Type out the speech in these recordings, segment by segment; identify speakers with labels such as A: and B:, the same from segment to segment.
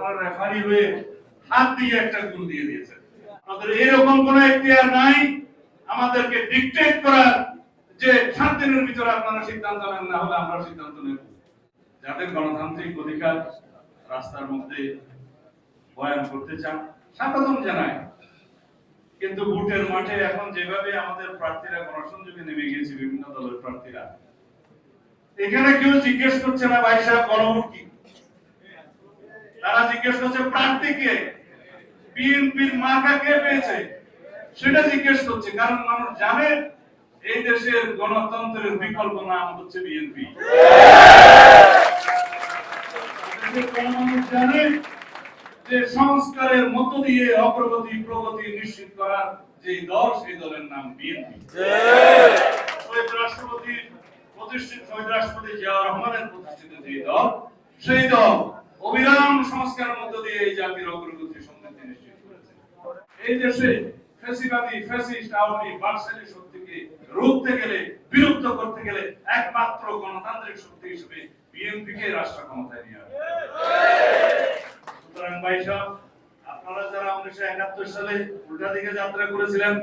A: আপনারা রেফারি হয়ে হাত দিয়ে একটা দিয়ে আমাদের এরকম কোন এখতিয়ার নাই। আমাদেরকে ডিকটেট করার যে ভিতরে আপনারা সিদ্ধান্ত নেন, না হলে আমরা সিদ্ধান্ত নেব। যাদের গণতান্ত্রিক অধিকার রাস্তার মধ্যে বয়ান করতে চান, স্বাগতম জানাই। কিন্তু ভোটের মাঠে এখন যেভাবে আমাদের প্রার্থীরা গণসংযোগে নেমে গিয়েছে, বিভিন্ন দলের প্রার্থীরা, এখানে কেউ জিজ্ঞেস করছে না, ভাই সাহেব গণভোট কি? তারা জিজ্ঞেস করছে প্রার্থীকে বিএনপির মার্কা কে পেয়েছে? সেটা জিজ্ঞেস করছে, কারণ মানুষ জানে এই দেশের গণতন্ত্রের বিকল্প নাম হচ্ছে বিএনপি। যে সংস্কারের মধ্য দিয়ে অগ্রগতি, প্রগতি নিশ্চিত করার যে দল, সেই দলের নাম বিএনপি। রাষ্ট্রপতি, প্রতিষ্ঠিত রহমানের প্রতিষ্ঠিত যে দল, সেই দল সংস্কারের মধ্য দিয়ে এই জাতির অগ্রগতি সমৃদ্ধি নিশ্চিত এই দেশে ফ্যাসিবাদী, ফ্যাসিস্ট, আওয়ামী বাকশালী শক্তিকে রুখতে গেলে বিরুদ্ধ করতে গেলে একমাত্র গণতান্ত্রিক শক্তি হিসেবে বিএনপি কে রাষ্ট্র ক্ষমতায় নিয়ে আসবে। সুতরাং ভাই আপনারা যারা উনিশশো একাত্তর সালে উল্টা দিকে যাত্রা করেছিলেন,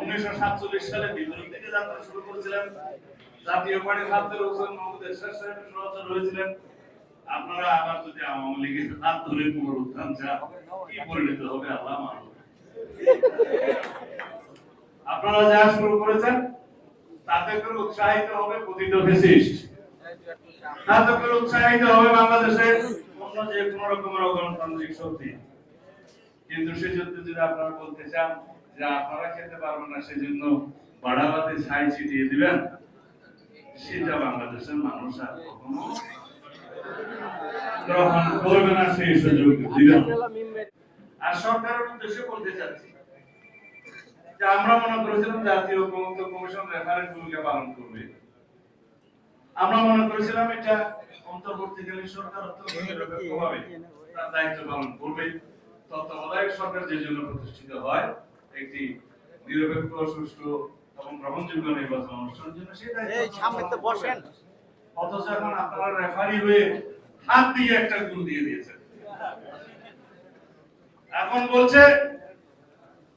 A: উনিশশো সাতচল্লিশ সালে বিপরীত দিকে যাত্রা শুরু করেছিলেন, জাতীয় পার্টির ধরে হোসেন মোহাম্মদ এরশাদ সাহেবের সহচর হয়েছিলেন আপনারা আবার যদি আওয়ামী লীগের হাত ধরে পুনরুত্থান চান কি পরিণত হবে আল্লাহ। আপনারা যা শুরু করেছেন তাতে করে উৎসাহিত হবে পতিত ফেসিস্ট। তাতে করে উৎসাহিত হবে বাংলাদেশের অন্য যে কোনো রকমের গণতান্ত্রিক শক্তি। কিন্তু সেজন্য যদি আপনারা বলতে চান যে আপনারা খেতে পারবেন না সেজন্য বাড়াবাতে ছাই ছিটিয়ে দিবেন সেটা বাংলাদেশের মানুষ আর কখনো গ্রহণ করবে না সেই সুযোগ দিবেন আর সরকারের উদ্দেশ্যে বলতে চাচ্ছি যে আমরা মনে করেছিলাম জাতীয় ঐক্যমত্য কমিশন রেফারেন্ট ভূমিকা পালন করবে। আমরা মনে করেছিলাম এটা অন্তর্বর্তীকালীন সরকার অত্যন্ত তার দায়িত্ব পালন করবে। তত্ত্বাবধায়ক সরকার যে জন্য প্রতিষ্ঠিত হয় একটি নিরপেক্ষ সুষ্ঠু এবং গ্রহণযোগ্য নির্বাচন অনুষ্ঠানের জন্য সেই দায়িত্ব
B: বসেন।
A: অথচ এখন আপনারা রেফারি হয়ে হাত দিয়ে একটা গোল দিয়ে দিয়েছেন। এখন বলছে,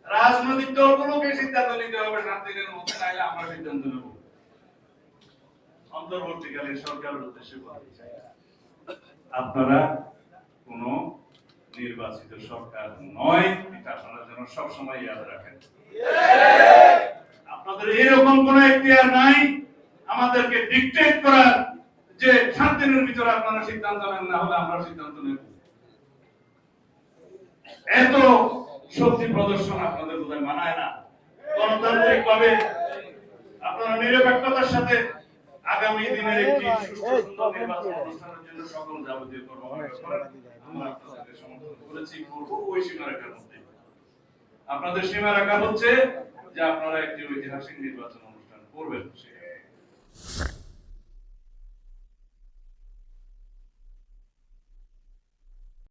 A: রাজনৈতিক দলগুলোকে সিদ্ধান্ত নিতে হবে সাত দিনের মধ্যে নাইলে আমরা সিদ্ধান্ত নেব। সরকারের উদ্দেশ্যে আপনারা কোন নির্বাচিত সরকার নয়, এটা আপনারা যেন সবসময় ইয়াদ রাখেন। আপনাদের এরকম কোন এখতিয়ার নাই, আমাদেরকে ডিকটেট করার যে সাত দিনের ভিতরে আপনারা সিদ্ধান্ত নেন, না হলে আমরা সিদ্ধান্ত নেব। এত শক্তি প্রদর্শন আপনাদের বোধহয় মানায় না। গণতান্ত্রিক ভাবে আপনারা নিরপেক্ষতার সাথে আগামী দিনের একটি আপনাদেরকে সমর্থন করেছি আপনাদের সীমারেখা হচ্ছে যে আপনারা একটি ঐতিহাসিক নির্বাচন অনুষ্ঠান করবেন সেটা